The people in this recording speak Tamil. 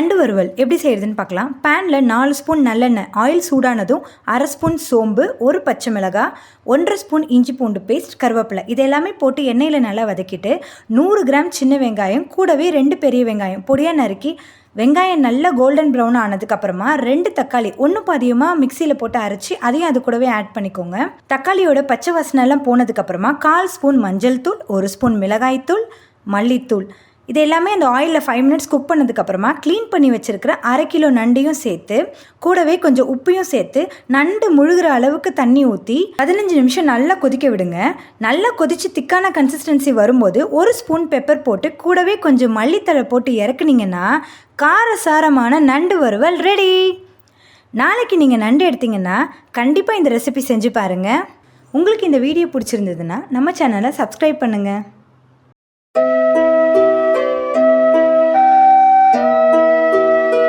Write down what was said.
நண்டு வறுவல் எப்படி செய்கிறதுன்னு பார்க்கலாம். பேனில் நாலு ஸ்பூன் நல்லெண்ணெய் ஆயில் சூடானதும் அரை ஸ்பூன் சோம்பு ஒரு பச்சை மிளகாய் ஒன்றரை ஸ்பூன் இஞ்சி பூண்டு பேஸ்ட் கருவேப்பிலை. இது எல்லாமே போட்டு எண்ணெயில் நல்லா வதக்கிட்டு நூறு கிராம் சின்ன வெங்காயம் கூடவே ரெண்டு பெரிய வெங்காயம் பொடியாக நறுக்கி வெங்காயம் நல்லா கோல்டன் ப்ரௌன் ஆனதுக்கப்புறமா ரெண்டு தக்காளி ஒன்று பாதியமாக மிக்சியில் போட்டு அரைச்சி அதையும் அது கூடவே ஆட் பண்ணிக்கோங்க. தக்காளியோட பச்சை வாசனைலாம் போனதுக்கப்புறமா கால் ஸ்பூன் மஞ்சள் தூள் ஒரு ஸ்பூன் மிளகாய்த்தூள் மல்லித்தூள். இது எல்லாமே அந்த ஆயிலில் ஃபைவ் மினிட்ஸ் குக் பண்ணதுக்கப்புறமா க்ளீன் பண்ணி வச்சுருக்கிற அரை கிலோ நண்டையும் சேர்த்து கூடவே கொஞ்சம் உப்பையும் சேர்த்து நண்டு முழுகிற அளவுக்கு தண்ணி ஊற்றி பதினஞ்சு நிமிஷம் நல்லா கொதிக்க விடுங்க. நல்லா கொதித்து திக்கான கன்சிஸ்டன்சி வரும்போது ஒரு ஸ்பூன் பெப்பர் போட்டு கூடவே கொஞ்சம் மல்லித்தழை போட்டு இறக்குனீங்கன்னா காரசாரமான நண்டு வறுவல் ரெடி நாளைக்கு நீங்கள் நண்டு எடுத்தீங்கன்னா கண்டிப்பாக இந்த ரெசிபி செஞ்சு பாருங்கள் உங்களுக்கு இந்த வீடியோ பிடிச்சிருந்ததுன்னா நம்ம சேனலை சப்ஸ்கிரைப் பண்ணுங்கள்